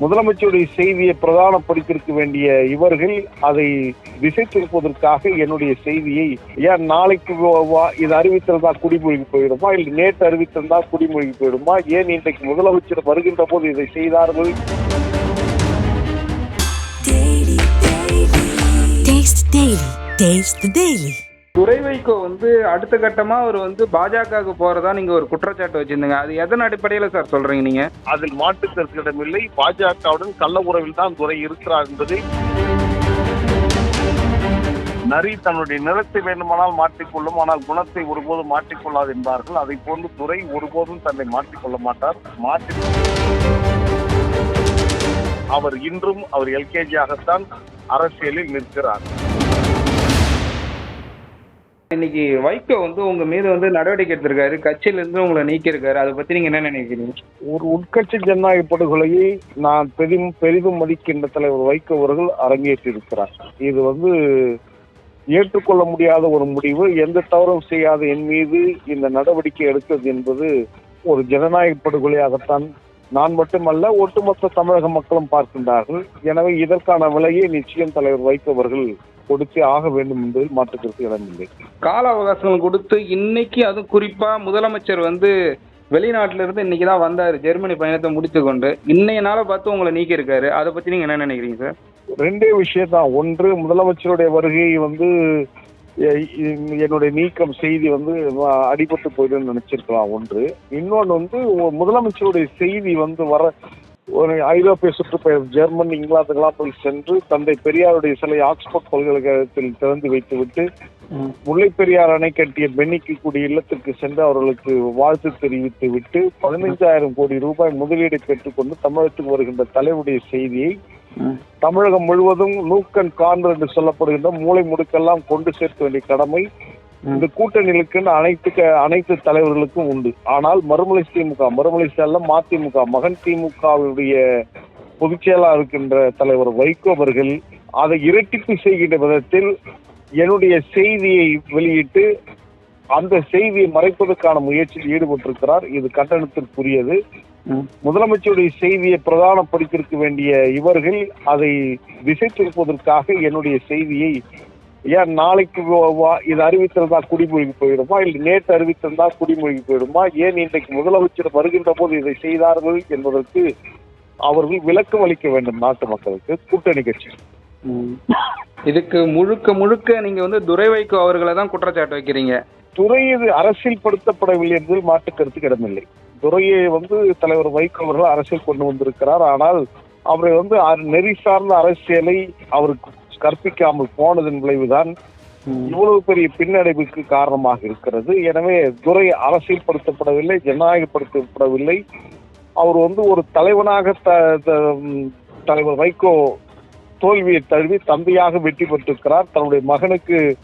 முதலமைச்சருடைய செய்தியை பிரதானப்படுத்தியிருக்க வேண்டிய இவர்கள் அதை திசை திருப்பதற்காக என்னுடைய செய்தியை ஏன் நாளைக்கு வா- வா- இது அறிவித்திருந்தா குடிமொழிக்கு போயிடுமா? இல்லை நேற்று அறிவித்திருந்தா குடிமொழிக்கு போயிடுமா? ஏன் இன்றைக்கு முதலமைச்சர் வருகின்ற போது இதை செய்தார்கள்? Taste the Daily. துறை வைகோ வந்து அடுத்த கட்டமா அவர் வந்து பாஜகவுக்கு போறதா நீங்க ஒரு குற்றச்சாட்டு வச்சிருந்தீங்க. அது எதன் அடிப்படையில சார் சொல்றீங்க நீங்க? அதில் மாற்று கருத்திடமில்லை பாஜகவுடன் கள்ள உறவில் தான் துறை இருக்கிறார் என்பதை நரி தன்னுடைய நிறத்தை வேண்டுமானால் மாற்றிக்கொள்ளும் ஆனால் குணத்தை ஒருபோதும் மாற்றிக்கொள்ளாது என்பார்கள். அதை போன்று துறை ஒருபோதும் தன்னை மாற்றிக்கொள்ள மாட்டார். மாற்றி அவர் இன்றும் அவர் எல்கேஜியாகத்தான் அரசியலில் நிற்கிறார். இன்னைக்கு வைகோ வந்து உங்க மீது வந்து நடவடிக்கை எடுத்திருக்காரு. கட்சியில இருந்து உங்களை நீக்கியிருக்காரு. அதை பத்தி நீங்க என்ன நினைக்கிறீங்க? ஒரு உட்கட்சி ஜனநாயக படுகொலையை நான் பெரிதும் பெரிதும் மதிக்கின்ற தலைவர் வைகோ அவர்கள் அரங்கேற்றிருக்கிறார் இது வந்து ஏற்றுக்கொள்ள முடியாத ஒரு முடிவு எந்த தவறும் செய்யாத என் மீது இந்த நடவடிக்கை எடுத்தது என்பது ஒரு ஜனநாயக படுகொலையாகத்தான் நான் மட்டுமல்ல ஒட்டுமொத்த தமிழக மக்களும் பார்க்கின்றார்கள். எனவே இதற்கான விலையை நிச்சயம் தலைவர் வைகோ அவர்கள் கொடுத்தே ஆக வேண்டும் என்பதில் மாற்றுக்கருத்து இடமில்லை. கால அவகாசங்கள் கொடுத்து இன்னைக்கு அதுவும் குறிப்பா முதலமைச்சர் வந்து வெளிநாட்டுல இருந்து இன்னைக்கு தான் வந்தாரு. ஜெர்மனி பயணத்தை முடித்து கொண்டு இன்னைய நாளை பார்த்து உங்களை நீக்கியிருக்காரு. அதை பத்தி நீங்க என்ன நினைக்கிறீங்க சார்? ரெண்டே விஷயம் தான் ஒன்று முதலமைச்சருடைய வருகை வந்து என்னுடைய நீக்கம் செய்தி வந்து அடிபட்டு போயிடுன்னு நினைச்சிருக்கலாம். ஒன்று. இன்னொன்று வந்து முதலமைச்சருடைய செய்தி வந்து வர ஒரு ஐரோப்பிய சுற்றுப்பயணம் ஜெர்மன் இங்கிலாந்துக்கெல்லாம் போய் சென்று தந்தை பெரியாருடைய சிலை ஆக்ஸ்போர்ட் பல்கலைக்கழகத்தில் திறந்து வைத்துவிட்டு முல்லை பெரியார் அணை கட்டிய பென்னிக்கு கூடிய இல்லத்திற்கு சென்று அவர்களுக்கு வாழ்த்து தெரிவித்து விட்டு பதினைஞ்சாயிரம் கோடி ரூபாய் முதலீடு பெற்றுக்கொண்டு தமிழகத்துக்கு வருகின்ற தலைவருடைய செய்தியை தமிழகம் முழுவதும் நூக்கன் கான்று என்று சொல்லப்படுகின்ற மூளை முடுக்கெல்லாம் கொண்டு சேர்க்க வேண்டிய கடமை இந்த கூட்டணிகளுக்கு அனைத்து அனைத்து தலைவர்களுக்கும் உண்டு. ஆனால் மறுமலை திமுக மறுமலை செல்லம் மதிமுக மகன் திமுகவுடைய பொதுச் செயலாளர் இருக்கின்ற தலைவர் வைகோ அவர்கள் அதை இரட்டிப்பு செய்கின்ற விதத்தில் என்னுடைய செய்தியை வெளியிட்டு அந்த செய்தியை மறைப்பதற்கான முயற்சியில் ஈடுபட்டிருக்கிறார். இது கண்டனத்திற்குரியது. முதலமைச்சருடைய செய்தியை பிரதானப்படுத்தியிருக்க வேண்டிய இவர்கள் அதை திசை திருப்பதற்காக என்னுடைய செய்தியை ஏன் நாளைக்கு இது அறிவித்திருந்தா குடிமொழிக்கு போயிடுமா? இல்லை நேற்று அறிவித்திருந்தா குடிமொழிக்கு போயிடுமா? ஏன் இன்றைக்கு முதலமைச்சர் வருகின்ற போது இதை செய்தார்கள் என்பதற்கு அவர்கள் விளக்கம் அளிக்க வேண்டும் நாட்டு மக்களுக்கு. கூட்டணி கட்சி. இதுக்கு முழுக்க முழுக்க நீங்க வந்து துரை வைகோ அவர்களை தான் குற்றச்சாட்டு வைக்கிறீங்க. துறை இது அரசியல்படுத்தப்படவில்லை என்பதில் மாற்று கருத்துக்கு இடமில்லை. துறையை வந்து தலைவர் வைகோ அவர்கள் அரசியல் கொண்டு வந்திருக்கிறார். ஆனால் அவரை வந்து நெறி சார்ந்த அரசியலை அவருக்கு கற்பிக்காமல் போனதன் விளைவுதான் இவ்வளவு பெரிய பின்னடைவுக்கு காரணமாக இருக்கிறது. எனவே துறை அரசியல்படுத்தப்படவில்லை ஜனநாயகப்படுத்தப்படவில்லை. அவர் வந்து ஒரு தலைவனாக த- த- தலைவர் வைகோ தோல்வியை தழுவி தந்தையாக வெற்றி பெற்றிருக்கிறார். தன்னுடைய மகனுக்கு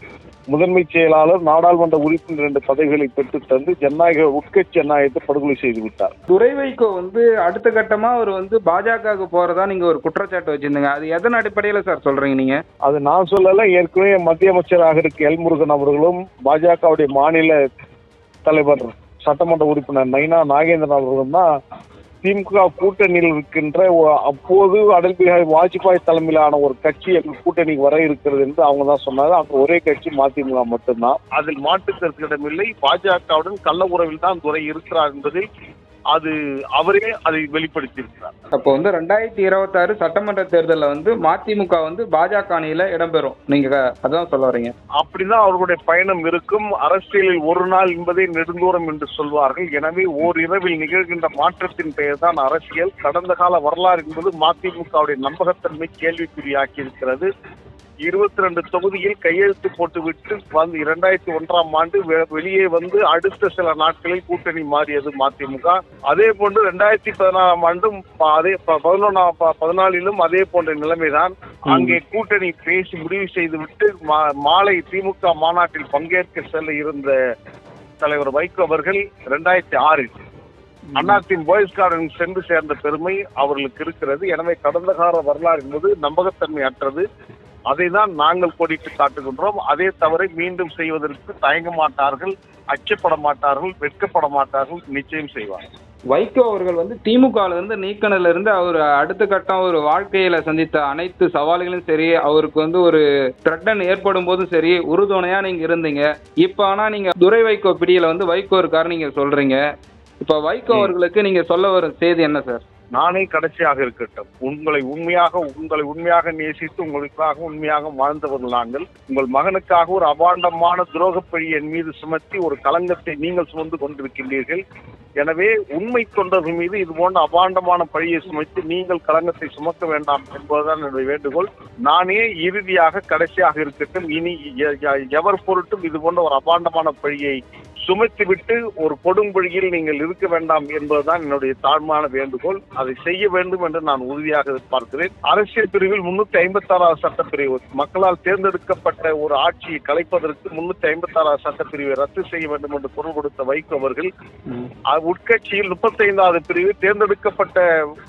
முதன்மை செயலாளர் நாடாளுமன்ற உறுப்பினர் என்ற பதவிகளை பெற்றுத் தந்து ஜனநாயக உட்கட்சி ஜனநாயகத்தை படுகொலை செய்து விட்டார். துரை வைகோ வந்து அடுத்த கட்டமா அவர் வந்து பாஜகவுக்கு போறதா நீங்க ஒரு குற்றச்சாட்டு வச்சிருந்தீங்க. அது எதன் அடிப்படையில சார் சொல்றீங்க நீங்க? அது நான் சொல்லல ஏற்கனவே மத்திய அமைச்சராக இருக்க எல் முருகன் அவர்களும் பாஜகவுடைய மாநில தலைவர் சட்டமன்ற உறுப்பினர் நைனா நாகேந்திரன் அவர்களும் தான் திமுக கூட்டணியில் இருக்கின்ற அப்போது அடல் பிஹாரி வாஜ்பாய் தலைமையிலான ஒரு கட்சி எங்கள் கூட்டணிக்கு வர இருக்கிறது என்று அவங்க தான் சொன்னாங்க. அந்த ஒரே கட்சி மதிமுக மட்டும்தான். அதில் மாற்று கருத்திடமில்லை பாஜகவுடன் கள்ள உறவில் தான் துறை இருக்கிறார் என்பதில் அது அவரே அதை வெளிப்படுத்தியிருக்கிறார். அப்போ வந்து ரெண்டாயிரத்தி இருபத்தாறு சட்டமன்ற தேர்தலில் வந்து மதிமுக வந்து பாஜக அணியில இடம்பெறும். நீங்க அதான் சொல்ல வரீங்க அப்படிதான் அவர்களுடைய பயணம் இருக்கும். அரசியலில் ஒரு நாள் என்பதே நெடுந்தூரம் என்று சொல்வார்கள். எனவே ஓரிரவில் நிகழ்கின்ற மாற்றத்தின் பெயர் தான் அரசியல். கடந்த கால வரலாறு என்பது மதிமுகவுடைய நம்பகத்தன்மை கேள்விக்குறியாக்கி இருக்கிறது இருபத்தி ரெண்டு தொகுதியில் கையெழுத்து போட்டுவிட்டு வந்து இரண்டாயிரத்தி ஒன்றாம் ஆண்டு வெளியே வந்து அடுத்த சில நாட்களில் கூட்டணி மாறியது மதிமுக. அதே போன்று ரெண்டாயிரத்தி பதினாலாம் ஆண்டும் அதே பதினொன்னாம் பதினாலிலும் அதே போன்ற நிலைமைதான். அங்கே கூட்டணி பேசி முடிவு செய்துவிட்டு மாலை திமுக மாநாட்டில் பங்கேற்க செல்ல இருந்த தலைவர் வைகோ அவர்கள் ரெண்டாயிரத்தி ஆறில் அண்ணாத்தின் பாய்ஸ் கார்டன் சென்று சேர்ந்த பெருமை அவர்களுக்கு இருக்கிறது. எனவே கடந்த கால வரலாறு என்பது நம்பகத்தன்மை அற்றது அதை தான் நாங்கள் கோடிட்டு காட்டுகின்றோம். அதே தவறை மீண்டும் செய்வதற்கு தயங்க மாட்டார்கள் அச்சப்பட மாட்டார்கள் வெட்கப்பட மாட்டார்கள் நிச்சயம் செய்வார்கள். வைகோ அவர்கள் வந்து திமுகல இருந்து நீக்கினதுல இருந்து அவர் அடுத்த கட்டம் ஒரு வாழ்க்கையில சந்தித்த அனைத்து சவால்களும் சரி அவருக்கு வந்து ஒரு த்ரெட்டன் ஏற்படும் போதும் சரி உறுதுணையா நீங்க இருந்தீங்க. இப்ப ஆனா நீங்க துரை வைகோ பிடியில வந்து வைகோ இருக்காரு நீங்க சொல்றீங்க. இப்ப வைகோ. அவர்களுக்கு நீங்க சொல்ல வரும் செய்தி என்ன சார்? நானே கடைசியாக இருக்கட்டும். உங்களை உண்மையாக உங்களை உண்மையாக நேசித்து உங்களுக்காக உண்மையாக வாழ்ந்தவர்கள் நாங்கள். உங்கள் மகனுக்காக ஒரு அபாண்டமான துரோகப்பழி என் மீது சுமத்தி ஒரு களங்கத்தை நீங்கள் சுமந்து கொண்டிருக்கின்றீர்கள். எனவே உண்மை தொண்டர்கள் மீது இது போன்ற அபாண்டமான பழியை சுமத்தி நீங்கள் களங்கத்தை சுமக்க வேண்டாம் என்பதுதான் என்னுடைய வேண்டுகோள். நானே இறுதியாக கடைசியாக இருக்கட்டும். இனி எவர் பொருட்டும் இது போன்ற ஒரு அபாண்டமான பழியை சுமத்திவிட்டு ஒரு கொடும்பொழியில் நீங்கள் இருக்க வேண்டாம் என்பதுதான் என்னுடைய தாழ்மான வேண்டுகோள். அதை செய்ய வேண்டும் என்று நான் உறுதியாக எதிர்பார்க்கிறேன். அரசியல் பிரிவில் முன்னூத்தி ஐம்பத்தி ஆறாவது சட்டப்பிரிவு மக்களால் தேர்ந்தெடுக்கப்பட்ட ஒரு ஆட்சியை கலைப்பதற்கு முன்னூத்தி ஐம்பத்தி ஆறாவது சட்டப்பிரிவை ரத்து செய்ய வேண்டும் என்று குரல் கொடுத்த வைகோ அவர்கள் உட்கட்சியில் முப்பத்தைந்தாவது பிரிவு தேர்ந்தெடுக்கப்பட்ட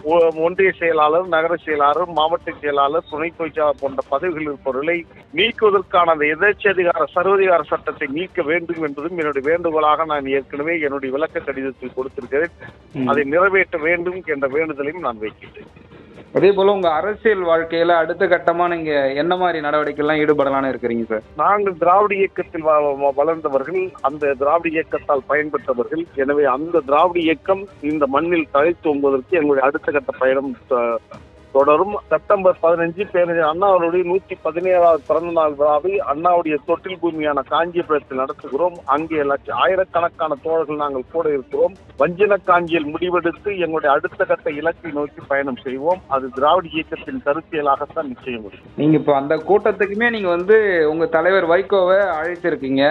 ஒ- ஒன்றிய செயலாளர் நகர செயலாளர் மாவட்ட செயலாளர் துணை பொய்ச்சாளர் போன்ற பதவிகள் இருப்பவர்களை நீக்குவதற்கான அந்த எதேச்சதிகார சர்வதிகார சட்டத்தை நீக்க வேண்டும் என்பதும் என்னுடைய வேண்டுகோளாக நான் ஏற்கனவே என்னுடைய விளக்க கடிதத்தில் கொடுத்திருக்கிறேன். அதை நிறைவேற்ற வேண்டும் என்ற வேண்டுதலையும் நான் வைக்கின்றேன். அதே போல உங்க அரசியல் வாழ்க்கையில அடுத்த கட்டமா நீங்க என்ன மாதிரி நடவடிக்கைலாம் ஈடுபடலாம்னு இருக்கிறீங்க சார்? நாங்கள் திராவிட இயக்கத்தில் வளர்ந்தவர்கள் அந்த திராவிட இயக்கத்தால் பயன்பெற்றவர்கள். எனவே அந்த திராவிட இயக்கம் இந்த மண்ணில் தழைத்தோங்குவதற்கு எங்களுடைய அடுத்த கட்ட பயணம் தொடரும். செப்டம்பர் பதினஞ்சு பேரறிஞர் அண்ணா அவருடைய நூத்தி பதினேழாவது பிறந்த நாள் விழாவை அண்ணாவுடைய தொட்டில் பூமியான காஞ்சிபுரத்தில் நடத்துகிறோம். அங்கே லட்ச ஆயிரக்கணக்கான தோழர்கள் நாங்கள் கூட இருக்கிறோம். வஞ்சன காஞ்சியில் முடிவெடுத்து எங்களுடைய அடுத்த கட்ட இலக்கை நோக்கி பயணம் செய்வோம். அது திராவிட இயக்கத்தின் கருத்தியலாகத்தான் நிச்சயம். இருக்கும் நீங்க இப்ப அந்த கூட்டத்துக்குமே நீங்க வந்து உங்க தலைவர் வைகோவை அழைச்சிருக்கீங்க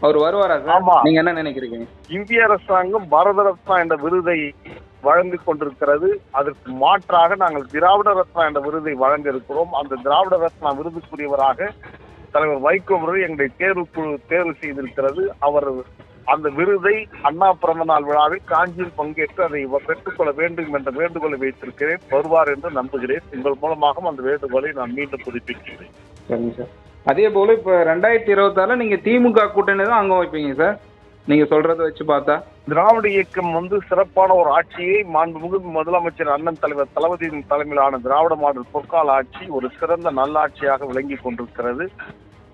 அவர் வருவாரா ஆமா. நீங்க என்ன நினைக்கிறீங்க? இந்திய அரசாங்கம் பாரத ரத்னா என்ற விருதை வழங்கிக் கொண்டிருக்கிறது. அதற்கு மாற்றாக நாங்கள் திராவிட ரத்னா என்ற விருதை வழங்க இருக்கிறோம் அந்த திராவிட ரத்னா விருதுக்குரியவராக தலைவர் வைகோ அவர்கள் எங்களை தேர்வு குழு தேர்வு செய்திருக்கிறது. அவர் அந்த விருதை அண்ணா பிறந்த நாள் விழாவில் காஞ்சியில் பங்கேற்று அதை பெற்றுக்கொள்ள வேண்டும் என்ற வேண்டுகோளை வைத்திருக்கிறேன். வருவார் என்று நம்புகிறேன். உங்கள் மூலமாக அந்த வேண்டுகோளை நான் மீண்டும் புதுப்பிக்கிறேன். சரிங்க சார். அதே போல இப்போ ரெண்டாயிரத்தி இருபத்தாறுல நீங்க திமுக கூட்டணி தான் அங்க வைப்பீங்க சார் நீங்க சொல்கிறத வச்சு பார்த்தா. திராவிட இயக்கம் வந்து சிறப்பான ஒரு ஆட்சியை மாண்புமிகு முதலமைச்சர் அண்ணன் தலைவர் தளபதியின் தலைமையிலான திராவிட மாடல் பொற்கால ஆட்சி ஒரு சிறந்த நல்லாட்சியாக விளங்கி கொண்டிருக்கிறது.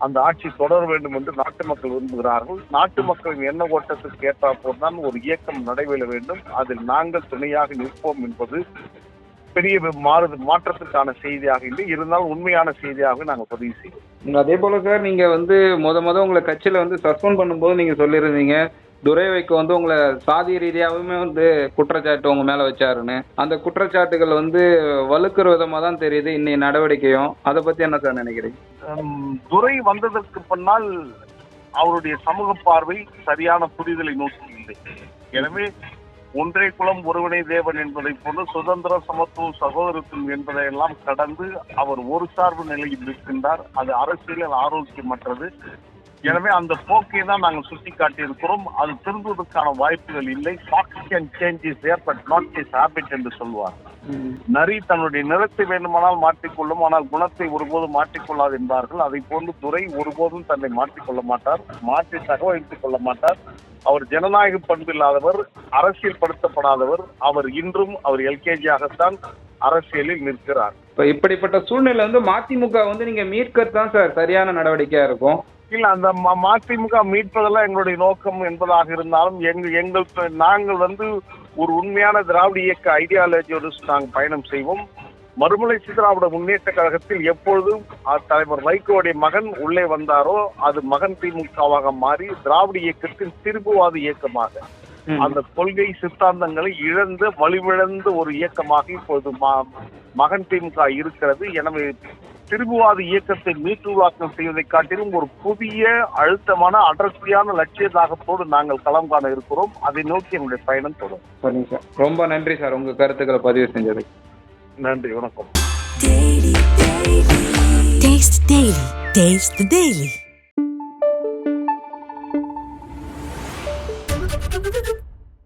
அந்த ஆட்சி தொடர வேண்டும் என்று நாட்டு மக்கள் விரும்புகிறார்கள். நாட்டு மக்களின் எண்ண ஓட்டத்துக்கு ஏற்றாற்போல் தான் ஒரு இயக்கம் நடைபெற வேண்டும். அதில் நாங்கள் துணையாக நிற்போம் என்பது பெரிய மாறு மாற்றத்துக்கான செய்தியாக இல்லை. இருந்தாலும் உண்மையான செய்தியாக நாங்கள் பதிவு செய்வோம். அதே போல சார் நீங்க வந்து முத முத உங்களை கட்சியில வந்து சஸ்பெண்ட் பண்ணும்போது நீங்க சொல்லியிருந்தீங்க துரை வைக்க வந்து உங்களை சாதி ரீதியாகவுமே வந்து குற்றச்சாட்டு உங்க மேல வச்சாருன்னு. அந்த குற்றச்சாட்டுகள் வந்து வலுக்கிற விதமா தான் தெரியுது இன்னைய நடவடிக்கையும். அதை பத்தி என்ன சார் நினைக்கிறீங்க? துரை வந்ததற்கு பின்னால் அவருடைய சமூக பார்வை சரியான புரிதலை நோக்கி இல்லை. எனவே ஒன்றே குலம் ஒருவனே தேவன் என்பதை போன்று சுதந்திர சமத்துவம் சகோதரத்துவம் என்பதையெல்லாம் கடந்து அவர் ஒரு சார்பு நிலையில் இருக்கின்றார். அது அரசியலில் ஆரோக்கியமற்றது. எனவே அந்த போக்கை தான் நாங்கள் சுட்டி காட்டியிருக்கிறோம் அது திருந்துவதற்கான வாய்ப்புகள் இல்லை. Fox can change his hair but not his habit என்று சொல்வார். நரி தன்னுடைய நிறத்தை வேண்டுமானால் மாற்றிக்கொள்ளும் ஆனால் குணத்தை ஒருபோதும் மாற்றிக்கொள்ளாது என்பார்கள். அதை போன்று துரை ஒருபோதும் தன்னை மாற்றிக்கொள்ள மாட்டார். மாற்றி தகவலித்துக் கொள்ள மாட்டார். அவர் ஜனநாயக பண்பு இல்லாதவர் அரசியல் படுத்தப்படாதவர் அவர் இன்றும் அவர் எல்கேஜியாகத்தான் அரசியலில் நிற்கிறார். இப்போ இப்படிப்பட்ட சூழ்நிலை வந்து மதிமுக வந்து நீங்க மீட்கிறது தான் சார் சரியான நடவடிக்கையா இருக்கும். இல்ல அந்த மதிமுக மீட்பதெல்லாம் எங்களுடைய நோக்கம் என்பதாக இருந்தாலும் எங்க எங்கள் நாங்கள் வந்து ஒரு உண்மையான திராவிட இயக்க ஐடியாலஜியோடு நாங்கள் பயணம் செய்வோம். மறுமலர்ச்சி திராவிட முன்னேற்ற கழகத்தில் எப்பொழுதும் தலைவர் வைகோவுடைய மகன் உள்ளே வந்தாரோ அது மகன் திமுகவாக மாறி திராவிட இயக்கத்தின் திருப்புவாத இயக்கமாக. அந்த கொள்கை சித்தாந்தங்களை இழந்து வலுவிழந்த ஒரு இயக்கமாக இப்போது ம- மகன் திமுக இருக்கிறது. எனவே திரும்புவாத இயக்கத்தை மீட்டுருவாக்கம் செய்வதை காட்டிலும் ஒரு புதிய அழுத்தமான அடர்த்தியான லட்சிய தாகத்தோடு நாங்கள் களம் காண இருக்கிறோம். அதை நோக்கி என்னுடைய பயணம் தொடரும். சரிங்க சார். ரொம்ப நன்றி சார். உங்க கருத்துக்களை பதிவு செஞ்சதுக்கு நன்றி வணக்கம்.